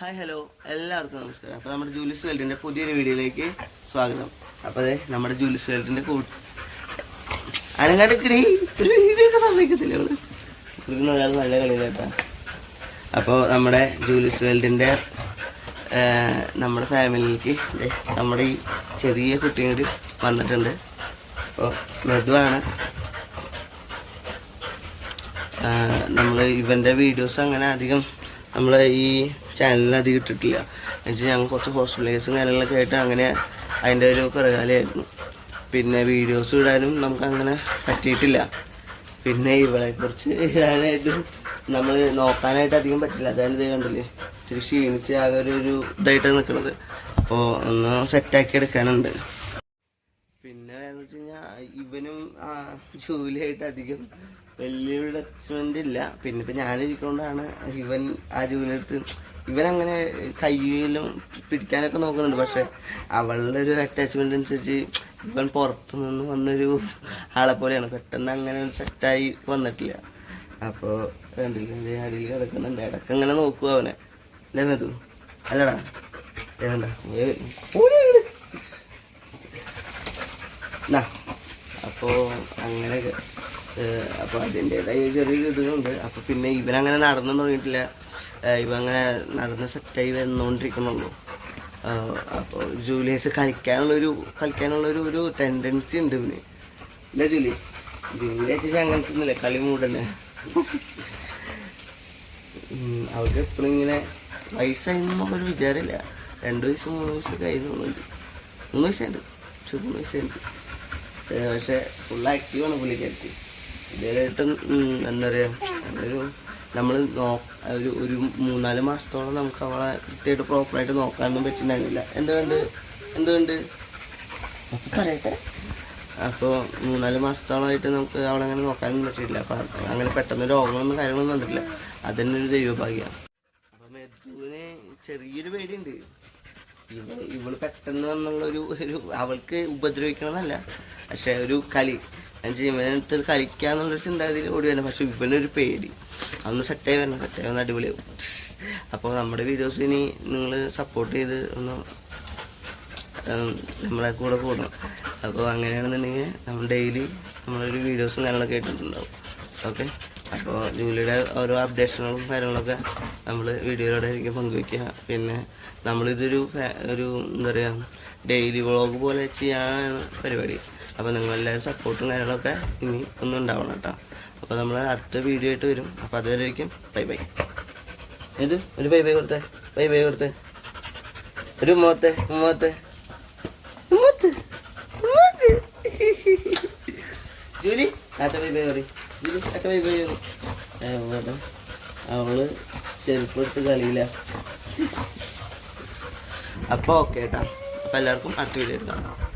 Hi hello. എല്ലാവർക്കും നമസ്കാരം. അപ്പോൾ നമ്മുടെ ജൂലിസ് വേൾഡിന്റെ പുതിയൊരു വീഡിയോയിലേക്ക് സ്വാഗതം. അപ്പോൾ അതെ നമ്മുടെ ജൂലിസ് വേൾഡിന്റെ കൂട്ട് അനങ്ങാടക്കിടി ഒരു വീഡിയോ ഒക്കെ സമ്മതിക്കത്തില്ല ഇവിടെ ഇരിക്കുന്ന ഒരാൾ നല്ല കളിയിലേട്ടാ. അപ്പോൾ നമ്മുടെ ജൂലിസ് വേൾഡിന്റെ നമ്മുടെ ഫാമിലിക്ക് നമ്മുടെ ഈ ചെറിയ കുട്ടിയും കൂടി വന്നിട്ടുണ്ട്. അപ്പോൾ മൃദുവാണ് നമ്മൾ ഇവന്റെ വീഡിയോസ് അങ്ങനെ അധികം നമ്മൾ ഈ ചാനലിൽ അധികം ഇട്ടിട്ടില്ല. എന്നുവെച്ചാൽ ഞങ്ങൾ കുറച്ച് ഹോസ്പിറ്റലേഴ്സും കാര്യങ്ങളൊക്കെ ആയിട്ട് അങ്ങനെ അതിന്റെ ഒരു പിറകാലയായിരുന്നു പിന്നെ വീഡിയോസ് ഇടാനും നമുക്ക് അങ്ങനെ പറ്റിയിട്ടില്ല. പിന്നെ ഇവളെക്കുറിച്ച് ഇടാനായിട്ട് നമ്മൾ നോക്കാനായിട്ട് അധികം പറ്റില്ല. അതാണ് ഇത് കണ്ടില്ലേ? ഇച്ചിരി ക്ഷീണിച്ച് ആകെ ഒരു ഒരു ഇതായിട്ടാണ് നിൽക്കുന്നത് അപ്പോൾ ഒന്ന് സെറ്റാക്കി എടുക്കാനുണ്ട്. പിന്നെ എന്ന് വെച്ച് കഴിഞ്ഞാൽ ഇവനും ജോലിയായിട്ട് അധികം വലിയൊരു ടച്ച്മെന്റ് ഇല്ല. പിന്നെ ഇപ്പം ഞാനിരിക്കൊണ്ടാണ് ഇവൻ ആ ജോലി എടുത്ത് ഇവൻ അങ്ങനെ കയ്യിലും പിടിക്കാനൊക്കെ നോക്കുന്നുണ്ട്. പക്ഷെ അവളുടെ ഒരു അറ്റാച്ച്മെന്റ് അനുസരിച്ച് ഇവൻ പുറത്തു നിന്ന് വന്നൊരു ആളെ പോലെയാണ്. പെട്ടെന്ന് അങ്ങനെ സെറ്റായി വന്നിട്ടില്ല. അപ്പോൾ എന്തെങ്കിലും അടിയിൽ കിടക്കുന്നുണ്ട്. ഇടയ്ക്ക് അങ്ങനെ നോക്കുക അവനെ. മധു അല്ലടാ. അപ്പോ അപ്പോൾ അങ്ങനെയൊക്കെ. അപ്പോൾ അതിന്റെതായ ചെറിയൊരു ഇതുണ്ട് അപ്പോൾ പിന്നെ ഇവനങ്ങനെ നടന്നു തുടങ്ങിയിട്ടില്ല. ഇവൻ അങ്ങനെ നടന്ന് സെറ്റായി വന്നുകൊണ്ടിരിക്കണുള്ളൂ അപ്പോൾ ജൂലിയറ്റ് കളിക്കാനുള്ളൊരു കളിക്കാനുള്ളൊരു ഒരു ടെൻഡൻസി ഉണ്ട് ഇവന്. ഇല്ല ജൂലി? ജൂലിയായിട്ട് അങ്ങനത്തെ ഒന്നുമില്ല കളി മൂടന്നെ അവർക്ക് എപ്പോഴും ഇങ്ങനെ വയസ്സായിരുന്നുള്ളൊരു വിചാരമില്ല. രണ്ട് വയസ്സ് മൂന്ന് വയസ്സൊക്കെ ആയിരുന്നുള്ളുണ്ട് മൂന്ന് വയസ്സുണ്ട് ചെറു മൂന്ന് വയസ്സുണ്ട് പക്ഷേ ഫുൾ ആക്റ്റീവാണ് പുള്ളിക്കാരത്തി ഇതേതായിട്ടും എന്താ പറയുക ഒരു നമ്മൾ നോ ഒരു ഒരു മൂന്നാൽ മാസത്തോളം നമുക്ക് അവളെ കൃത്യമായിട്ട് പ്രോപ്പറായിട്ട് നോക്കാനൊന്നും പറ്റുന്നുണ്ടായിരുന്നില്ല എന്തുകൊണ്ട് എന്തുകൊണ്ട് പറയട്ടെ. അപ്പോൾ മൂന്നാൽ മാസത്തോളമായിട്ട് നമുക്ക് അവളെ അങ്ങനെ നോക്കാനൊന്നും പറ്റിയിട്ടില്ല. അപ്പം അങ്ങനെ പെട്ടെന്ന് രോഗങ്ങളൊന്നും കാര്യങ്ങളൊന്നും വന്നിട്ടില്ല. അതന്നെ ഒരു ദൈവഭാഗ്യമാണ് അപ്പം മെതുവിന് ചെറിയൊരു പേടിയുണ്ട്. ഇവ ഇവൾ പെട്ടെന്ന് വന്നുള്ളൊരു ഒരു അവൾക്ക് ഉപദ്രവിക്കണമെന്നല്ല. പക്ഷെ ഒരു കളി. എന്നുവെച്ചാൽ ഇവനടുത്ത് കളിക്കാന്നുള്ളൊരു ചിന്താഗതിയിൽ ഓടി വരണം പക്ഷെ ഇവനൊരു പേടി. അന്ന് സെറ്റായി വരണം. സെറ്റായി വന്ന് അടിപൊളിയാവും അപ്പോൾ നമ്മുടെ വീഡിയോസ് ഇനി നിങ്ങൾ സപ്പോർട്ട് ചെയ്ത് ഒന്ന് നമ്മളെ കൂടെ കൂടണം. അപ്പോൾ അങ്ങനെയാണെന്നുണ്ടെങ്കിൽ നമ്മൾ ഡെയിലി നമ്മളൊരു വീഡിയോസും കാര്യങ്ങളൊക്കെ ഇട്ടിട്ടുണ്ടാവും ഓക്കെ അപ്പോൾ ജൂലിയുടെ ഓരോ അപ്ഡേഷനുകളും കാര്യങ്ങളൊക്കെ നമ്മൾ വീഡിയോയിലൂടെ ആയിരിക്കും പങ്കുവയ്ക്കുക. പിന്നെ നമ്മളിതൊരു ഒരു എന്താ പറയുക ഡെയിലി വ്ളോഗ് പോലെ ചെയ്യാനാണ് പരിപാടി. അപ്പോൾ നിങ്ങളെല്ലാവരും സപ്പോർട്ടും കാര്യങ്ങളൊക്കെ ഇനി ഒന്നും ഉണ്ടാവണം കേട്ടോ. അപ്പോൾ നമ്മൾ അടുത്ത വീഡിയോ ആയിട്ട് വരും. അപ്പോൾ അതുവരേക്കും ബൈ ബൈ ഇത് ഒരു ബൈ ബൈ കൊടുത്തേ. ബൈ ബൈ കൊടുത്തേ. ഒരു ഉമ്മത്തെ ഉമ്മത്തെ. ഉമ്മത്ത് ഉമ്മത്ത്. ബൈ ബൈ കറി ജൂലി ആറ്റ ബൈ ബൈ കറി അവൾ ചെരുപ്പെടുത്ത് കളിയില്ല അപ്പോൾ ഓക്കെ കേട്ടാ അപ്പോൾ എല്ലാവർക്കും അടുത്ത വീഡിയോയിൽ കാണാം.